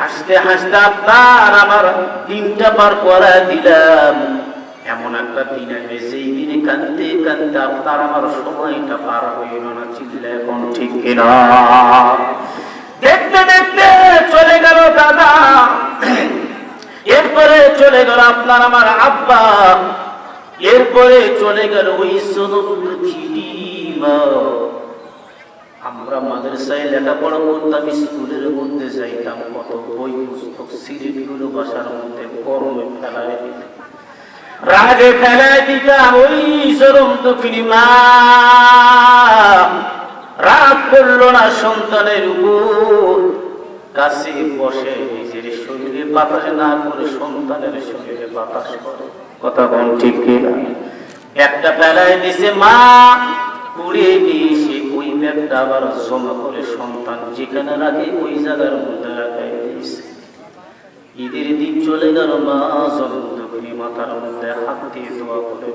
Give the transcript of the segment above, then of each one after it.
হাসতে হাসতে আপনার আমার দিনটা পার করা দিলাম। এমন একটা দিন আসবে সেই দিনে কান্দতে কান্দতে আপনার আমার সময়টা পার হইল না চিল্লা এখন ঠিক কিনা? দেখতে দেখতে চলে গেল দাদা। এরপরে চলে গেল আপনার আমার আব্বা। এরপরে চলে গেল ওই আমরা মাদ্রাসায় লেখাপড়া করতাম, স্কুলের মধ্যে যাইতাম, কত বই, পুস্তক, সিরিজগুলো বাসার মধ্যে, গরমে ফেলায় রাগে ফেলায় দিতাম, ওই সরম দক্ষিণী মা। রাগ করল না সন্তানের উপর। কাছে বসে নিজের শরীরে বাতাস না করে সন্তানের শরীরে বাতাস করে। কথা বল ঠিক কিনা? একটা ফেলায় দিছে মা পুড়িয়ে দিয়েছে। ওই জায়গার মধ্যে ঈদের দিন চলে গেল মা জলদুগুনি মাথার মধ্যে হাত দিয়ে দোয়া করে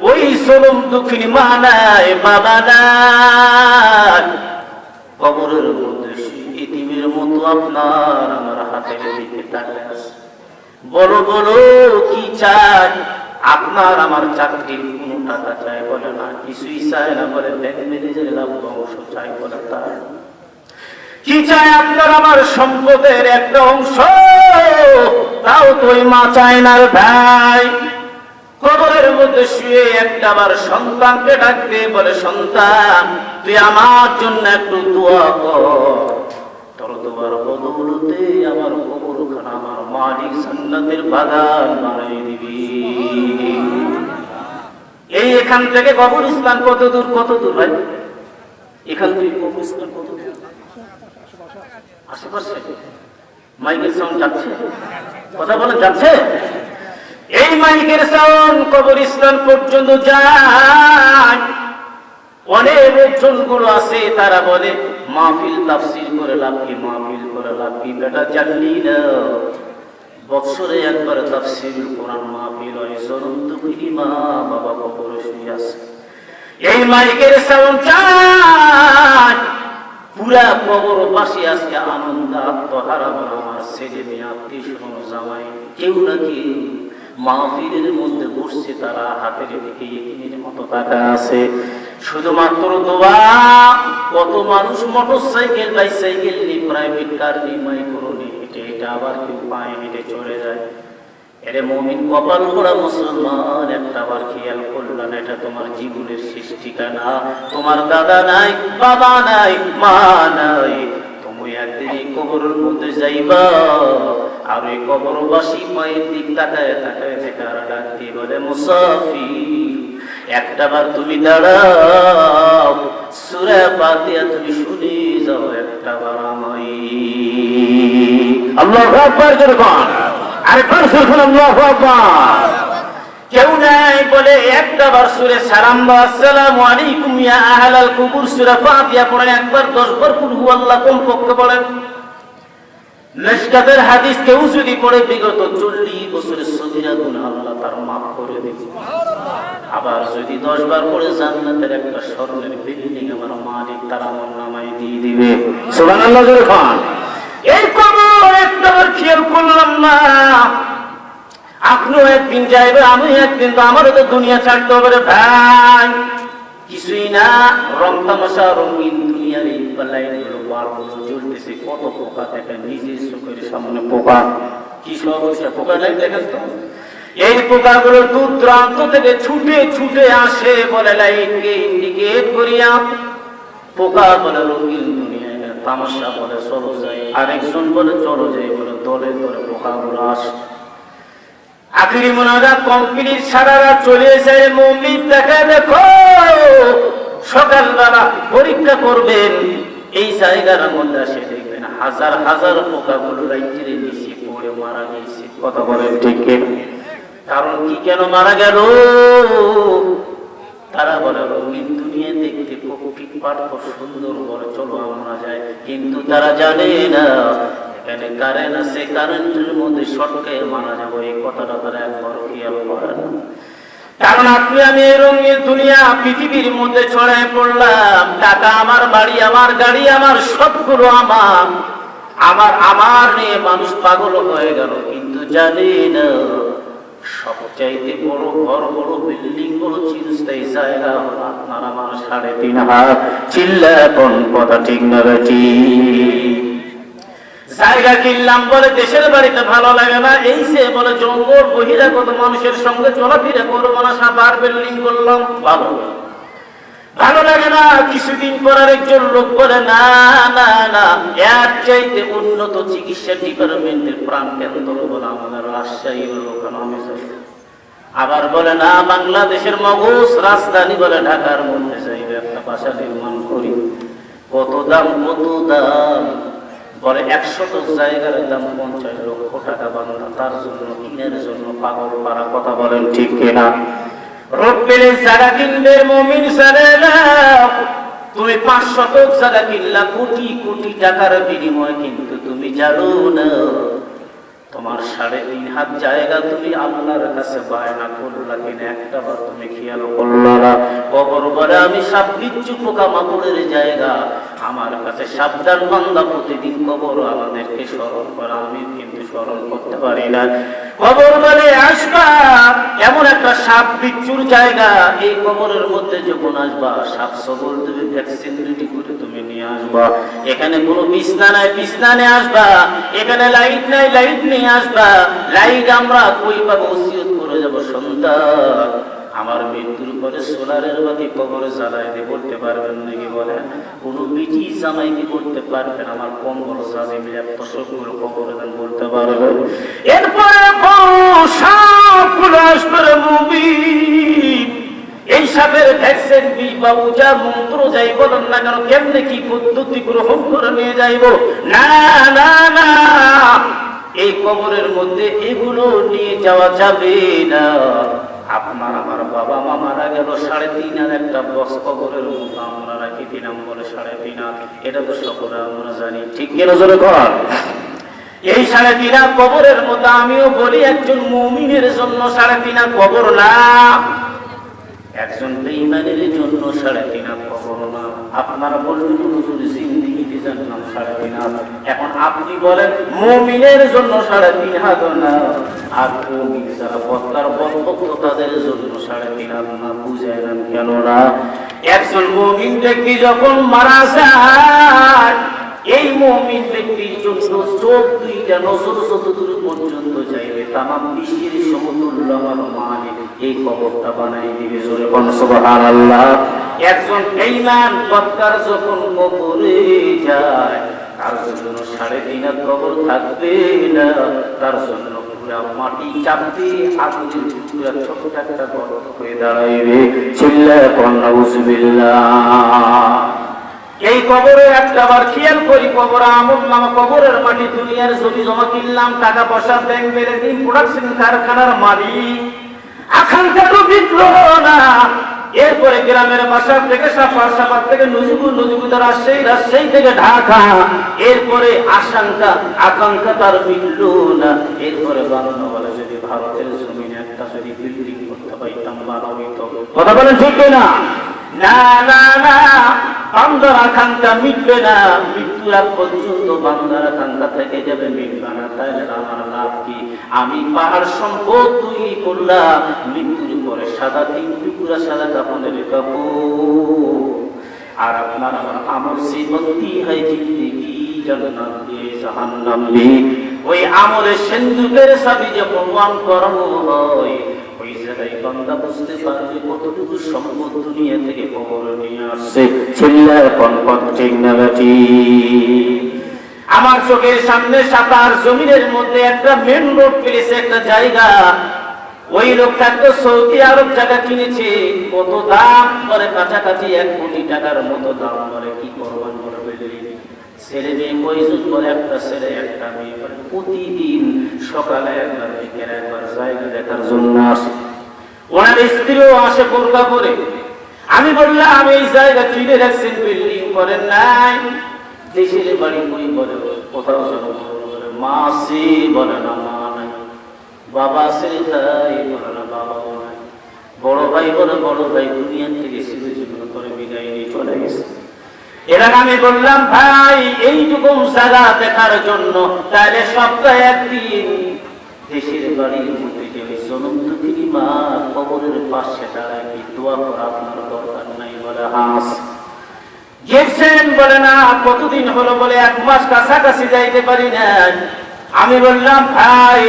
ওই সরম দুঃখিনী মা বাবা নাই। কবরের মধ্যে ইতিমের মতো আপনার আমার হাতের দিকে আছে। বলো বলো, কি চাই? আপনার আমার চাকরির কোন টাকা চাই বলে না, কিছুই চায় না বলে ব্যাংক ম্যানেজারের অংশ চাই বলে তার কি চায় আপনার আমার সম্পদের একটা অংশ? তাও তো মা চায় না ভাই। কবরের মধ্যে শুয়ে একটা আমার সন্তানকে ডাকতে বলে, সন্তান, তুই আমার জন্য একটু দোয়া কর। দোয়ার বদৌলতে আমার কবরখানা, আমার মালিক জান্নাতের বাগান বানাই দিবি। এই এখান থেকে কবরস্থান কত দূর কত দূর ভাই? এখান থেকে কবরস্থান কত দূর? আশেপাশে? মাইকের সাউন্ড যাচ্ছে? কথা বলেন, যাচ্ছে? এই মাইকের সাউন্ড কবরস্থান পর্যন্ত যায়। অনেক লোকজনগুলো আছে, তারা বলে মাহফিল তাফসির করে লাভ কি, মাহফিল করে লাভ কি? বেটা, জানলি না? বৎসরে একবার তাফসির, কোরআন মাহফিল হয় জরন্ত মা বাবা কবর শুয়ে আছে। এই মাইকের সাউন্ড চায় পুরা কবর বাসি আজকে আনন্দ, আত্মহারা আমার ছেলে মেয়ে, আত্মীয় জামাই। কেউ না কেউ মাহফিলের মধ্যে বসছে তারা হাতের দিকে ইকিনের মতো টাকা আছে। শুধুমাত্র দোয়া, কত মানুষ মোটর সাইকেল বাইসাইকেল নিয়ে প্রাইভেট কার নিয়ে মাইক্রো নিয়ে হেঁটে আবার কেউ পায়ে হেঁটে চলে যায়। এরে মমিন কপাল করা মুসলমান, একটা বার খেয়াল করলাম এটা তোমার জীবনের শেষ ঠিকানা। তোমার দাদা নাই, বাবা নাই, মা নাই, তুমি একদিন কবরের মধ্যে যাইবা। আর ওই কবরবাসী মায়ের দিক তাকায় তাকায় ডাক দিয়ে বলে মুসাফি একটা বার তুমি দাঁড়াও সুরে পাতিয়া তুমি শুনে যাও একটা বার আমায়। আল্লাহ আকবার যেরকম আরেকবার শুনুন আল্লাহু আকবার? কেউ নাই বলে একটা বার সুরে সালাম বা আসসালামু আলাইকুম ইয়া আহলাল কুবুর সূরা ফাতিহা পড়েন একবার 10 বার কুল হুয়াল্লাহ কোন পক্ষে পড়েন মিশকাতের হাদিস কেউ যদি পড়ে, বিগত 40 বছরের গুনাহ আল্লাহ তার maaf করে আবার যদি 10 বার জান্নাতের একটা স্বর্ণের বিল্ডিং আমার মালিক তার নামায় দিয়ে দিবে। জোরে খান। এই একটা খেয়াল করলাম না। আপনিও একদিন যাইবে আমি একদিন তো আমারও তো দুনিয়া ছাড়তে হবে ভাই। কিছুই না, রং তামাশা, রঙিন দুনিয়ার এই পাল্লাই জ্বলতেছে কত পোকা নিজের সামনে পোকা। কি সব হয়েছে? পোকা নাই দেখেন তো এই পোকাগুলো দূর দূরান্ত থেকে ছুটে ছুটে আসে বলে লাইটকে ইন্ডিকেট করিয়া। পোকা বলে রঙিন দুনিয়ায় তামাশা বলে, চলো যাই। আরেকজন বলে, চলো যাই বলে, দলে দলে পোকাগুলো আসে। আখিরি মোনাজাত কমপ্লিট সারারা চলে যায় মন্দির দেখা দেখো, সকালবেলা পরীক্ষা করবেন। এই জায়গার মধ্যে আসে হাজার হাজার পোকাগুলো রাইতিরে নিচে পড়ে মারা গেছে। কথা বলেন ঠিক কারণ কি কেন মারা গেল? তারা বলে রঙিন দুনিয়া দেখতে প্রকৃতি পাঠ খুব সুন্দর বলে চলো আমরা যাই। কিন্তু তারা জানে না এখানে কারেন্ট আছে কারেন্টের মধ্যে শর্টকে মারা যাব। এই কথাটা তারা একবার খেয়াল করে না। কারণ আপনি আমি এই রঙের দুনিয়া পৃথিবীর মধ্যে ছড়ায় পড়লাম। টাকা আমার, বাড়ি আমার, গাড়ি আমার, সবগুলো আমার। আমার আমার নিয়ে মানুষ পাগল হয়ে গেল। কিন্তু জানি না, সবচাইতে বড় ঘর, বড় বিল্ডিং বড় চিরস্থায়ী জায়গা। হলো আপনার আমার সাড়ে তিন হাত। চিল্লা কোন কথা ঠিক না জায়গা কিনলাম বলে, দেশের বাড়িতে ভালো লাগে না। এই সে বলে, জঙ্গল বহিরাগত মানুষের সঙ্গে চলাফেরা করব না, সাপার বিল্ডিং করলাম। ভালো ভালো লাগে না, কিছুদিন পর একজন লোক বলে, না না না, এর চাইতে উন্নত চিকিৎসা ডিপার্টমেন্টের প্রাণ কেন্দ্র বলে আমাদের রাজশাহী। আবার বলে, না, বাংলাদেশের মগজ রাজধানী বলে ঢাকার মধ্যে চাইবে একটা বাসা নির্মাণ করি। কত দাম কত দাম? বলে একশত জায়গার দাম পঞ্চাশ লক্ষ টাকা বাংলা তার জন্য, কিনের জন্য পাগল পাড়া কথা বলেন ঠিক কিনা? তুমি জানো না। তোমার সাড়ে হাত জায়গা তুমি আল্লাহর কাছে একটা বার তুমি খেয়াল আমি সাপ বিচ্ছু পোকা মাকড়ের জায়গা আমার কাছে সাবধান বান্দা প্রতিদিন কবর আমাদেরকে স্মরণ করা আমি কিন্তু স্মরণ করতে পারি না। কবর বলে আসবা এমন একটা সাপ বিচ্ছুর জায়গা, এই কবরের মধ্যে যখন আসবা, সাপ সবল দেবে, ভ্যাকসিন রেডি করে তুমি নিয়ে আসবা। এখানে কোনো বিছনা নাই বিছনা নিয়ে আসবা। এখানে লাইট নাই, লাইট নিয়ে আসবা। লাইট আমরা কই পাবো? করে যাব সন্তান আমার মৃত্যুর পরে সোলারের বাতি কবরে জ্বালাই দিয়ে বলতে পারবেন নাকি বলেন কোনো বিটি জামাইকে করতে পারবেন আমার কম বড় জানি এত সবগুলো কবরে দেন বলতে পারবেন এরপরে সবগুলো আসবে এই সাপের ভ্যাকসিন বিষ বা উজা মন্ত্র যাই বলেন না কেন, কেমনে কি পদ্ধতি গ্রহণ করে নিয়ে যাইব? না না না, এই কবরের মধ্যে এগুলো নিয়ে যাওয়া যাবে না। আপনার আমার বাবা মা মারা গেল সাড়ে তিন আর একটা বস কবরের মতো, আমরা রাখি দিলাম বলে সাড়ে তিন এটা তো সকলে আমরা জানি। ঠিক কেন জোরে কর? এই সাড়ে তিন কবরের মতো আমিও বলি একজন মমিনের জন্য সাড়ে তিন কবর না। একজন বেঈমানের জন্য সাড়ে তিন কবর না। আপনারা বলবেন হুজুর জিন্দিগিতে এখন আপনি বলেন, মমিনের জন্য সাড়ে তিন হাত না? আর মমিন যারা বক্তার বক্তব্য তাদের জন্য সাড়ে তিন হাত না, বুঝায় না একজন মমিনটা কি যখন মারা যায় এই মমিন ব্যক্তির জন্য চোখ দুইটা নজর যত দূর পর্যন্ত যাইবে, তামাম বিশ্বের সমতুল্য মালিক এই খবরটা বানাই দিবে। জোরে কোন সুবহানাল্লাহ। একজন বেঈমান বক্তার যখন কবরে যায়, তার জন্য সাড়ে তিন কবর থাকবে না, তার জন্য মাটি চাপতে আগুনের পুরা ছোট একটা গর্ত হয়ে দাঁড়াইবে। চিল্লা কন্যা এই কবরে একটা বার খেয়াল করি কবর আমল নামা কবরের মাটি দুনিয়ার জমি জমা কিনলাম টাকা পয়সা ব্যাংক বেড়ে দিন প্রোডাকশন কারখানার মালিক। আকাঙ্ক্ষা তো বিকল না। এরপরে গ্রামের বাসা থেকে সাপার সাপার থেকে নজিবুর নজিবুর রাজশাহী রাজশাহী থেকে ঢাকা। এরপরে আশঙ্কা আকাঙ্ক্ষা তার মিটল না। এরপরে বানানো বলে যদি ভারতের জমিনে একটা যদি বিল্ডিং করতে ভালো হইতো কথা বলেন ঠিক না না না না। বান্দার আকাঙ্ক্ষা মিটবে না। মৃত্যুর আগ পর্যন্ত বান্দার আকাঙ্ক্ষা থেকে যাবে মিটবে না। তাহলে আমার লাভ কি? আমি পাহাড় সম্পদ তৈরি করলাম। মৃত্যুর পরে সাদা তিন টুকুরা সাদা কাপড়। আর আপনার আমার আমল সেই ভক্তি হয় জিন্দিগি দিয়ে জাহান্নাম ওই আমলের সিন্ধুকের সাথে যে প্রমাণ করানো হয় কতটুকু দুনিয়া থেকে নিয়ে আসছে আমার চোখের সামনে সাতার জমিনের মধ্যে একটা মেন রোড পেয়েছে একটা জায়গা। ওই লোকটা তো সৌদি আরব জায়গা কিনেছে। কত দাম করে কাছাকাছি এক কোটি টাকার মতো দাম করে, কি করবেন ছেলে মেয়ে করে, একটা ছেলে, একটা মেয়ে। প্রতিদিন সকালে একবার, বিকেলে একবার, জায়গা দেখার জন্য আসে। ওনার স্ত্রীও আসে বোরকা করে আমি বললাম, আমি এই জায়গা কিনে রাখছেন বিল্ডিং করেন নাই। দেশের বাড়ি কই বলে কোথাও বলে মাসি বলে না, মা নাই। বাবা সে তাই বলে না, বাবাও নাই। বড় ভাই বলে, বড় ভাই দুনিয়া থেকে সিধু জীবন করে বিদায় নিয়ে চলে গেছে। এর আমি বললাম, ভাই এইটুকু জায়গা দেখার জন্য তাহলে সপ্তাহে একদিন দেশের বাড়ির মধ্যে কতদিন হলো? বলে, এক মাস কাছাকাছি যাইতে পারি না আমি বললাম, ভাই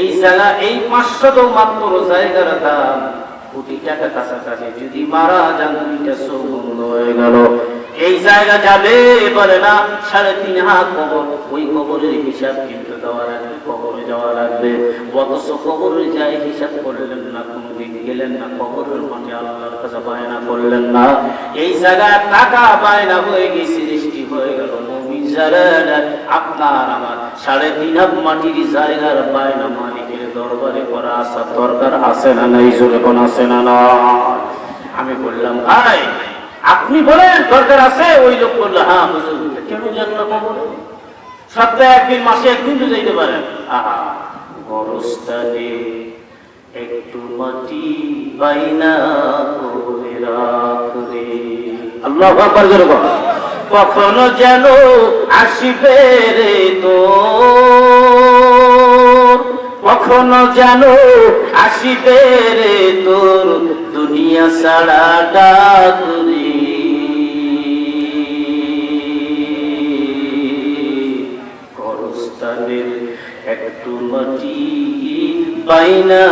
এই জায়গা এই পাঁচশত মাত্র জায়গার কোটি টাকা কাছাকাছি যদি মারা যান এই জায়গা যাবে না, সাড়ে তিন হাত কবর। ওই কবরের হিসাব কিন্তু দেওয়া লাগবে কবরে। যাওয়া লাগবে। অথচ কবরে যাই হিসাব করলেন না, কোনদিন গেলেন না, কবরের মাঠে আল্লাহর কাছে বায়না করলেন না। এই জায়গায় টাকা বায়না হয়ে গেছে, সৃষ্টি হয়ে গেল। আপনার আমার সাড়ে তিন হাত মাটির জায়গার বায়না মালিকের দরবারে করা দরকার আছে না নাই? জোরে কোন আছে না না আমি বললাম, ভাই, আপনি বলেন, দরকার আছে? ওই লোক বলল হ্যাঁ কেন না কবরে? সপ্তাহে একদিন মাসে একদিন তো যাইতে পারেন আহা একটু মাটি বাইনা করে রাখবে আল্লাহ আকবার, জোরে বল। কখনো যেন আসিবে রে তো কখনো যেন আসিবে রে তোর। দুনিয়া ছাড়া ডাকরি বাইনা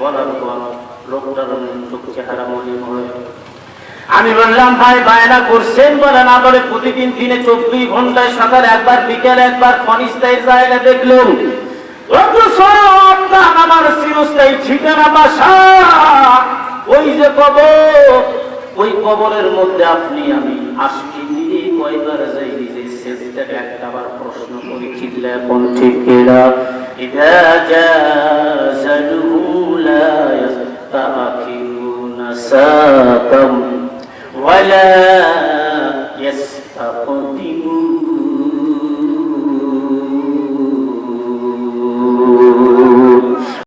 বলার পর লোকটার চোখ চেহারা মনে হয় আমি বললাম, ভাই, বায়না করছেন বলে না, বলে প্রতিদিন দিনে চব্বিশ ঘন্টায় সকালে একবার, বিকেলে একবার ক্ষণস্থায়ী জায়গা দেখলেন আমার চিরস্থায়ী ঠিকানা বাসা। ওই যে কবর, ওই কবরের মধ্যে আপনি, আমি আসি নিজে কয়বার যাই নিজে শেষটাকে একটা বার প্রশ্ন করি চিল্লা এখন ঠিক এরা ইদা জাযালহু লা يستأخرون ساعة ولا يستقدمون